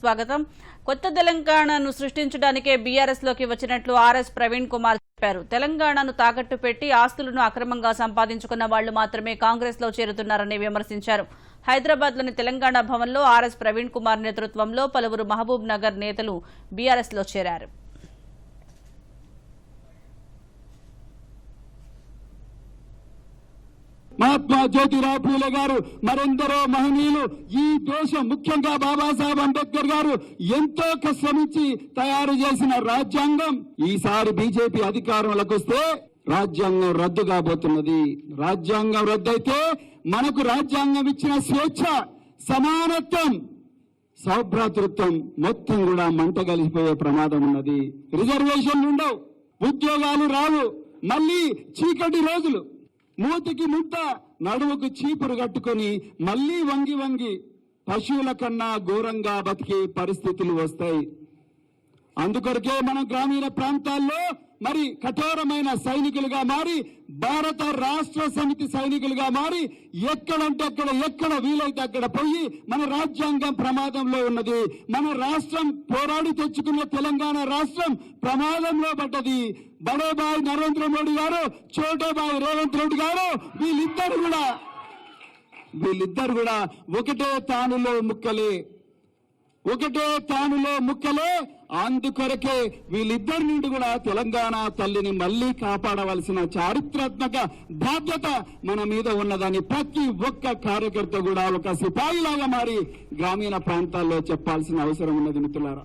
స్వాగతం. కొత్త తెలంగాణను సృష్టించడానికే బీఆర్ఎస్లోకి వచ్చినట్లు ఆర్ఎస్ ప్రవీణ్ కుమార్ చెప్పారు. తెలంగాణను తాకట్టు పెట్టి ఆస్తులను అక్రమంగా సంపాదించుకున్న వాళ్ళు మాత్రమే కాంగ్రెస్లో చేరుతున్నారని విమర్శించారు. హైదరాబాద్లోని తెలంగాణ భవన్లో ఆర్ఎస్ ప్రవీణ్ కుమార్ నేతృత్వంలో పలువురు మహబూబ్ నగర్ నేతలు బీఆర్ఎస్లో చేరారు. మహాత్మా జ్యోతిరావు పూలే గారు మరెందరో మహనీయులు ఈ దేశం ముఖ్యంగా బాబాసాహెబ్ అంబేద్కర్ గారు ఎంతో శ్రమించి తయారు చేసిన రాజ్యాంగం. ఈసారి బీజేపీ అధికారంలోకి వస్తే రాజ్యాంగం రద్దు కాబోతున్నది. రాజ్యాంగం రద్దయితే మనకు రాజ్యాంగం ఇచ్చిన స్వేచ్ఛ సమానత్వం సౌభ్రాతృత్వం మొత్తం కూడా మంట కలిసిపోయే ప్రమాదం ఉన్నది. రిజర్వేషన్లు ఉండవు. ఉద్యోగాలు రావు. మళ్ళీ చీకటి రోజులు. మూతికి ముద్ద నడువుకు చీపురు కట్టుకొని మళ్ళీ వంగి వంగి పశువుల కన్నా ఘోరంగా బతికే పరిస్థితులు వస్తాయి. అందుకొరకే మనం గ్రామీణ ప్రాంతాల్లో మరి కఠోరమైన సైనికులుగా మారి భారత రాష్ట్ర సమితి సైనికులుగా మారి ఎక్కడంటే అక్కడ ఎక్కడ వీలైతే అక్కడ పోయి మన రాజ్యాంగం ప్రమాదంలో ఉన్నది. మన రాష్ట్రం పోరాడి తెచ్చుకున్న తెలంగాణ రాష్ట్రం ప్రమాదంలో పడ్డది. బడేబాయి నరేంద్ర మోడీ గారు చోటేబాయ్ రేవంత్ రెడ్డి గారు వీళ్ళిద్దరు కూడా వీళ్ళిద్దరు కూడా ఒకటే తానులో ముక్కలే. ఒకటే తానులో ముక్కలే అందుకొరకే వీళ్ళిద్దరి నుండి కూడా తెలంగాణ తల్లిని మళ్ళీ కాపాడవలసిన చారిత్రాత్మక బాధ్యత మన మీద ఉన్నదని ప్రతి ఒక్క కార్యకర్త కూడా ఒక సిపాయిలాగా మారి గ్రామీణ ప్రాంతాల్లో చెప్పాల్సిన అవసరం ఉన్నది మిత్రులారా.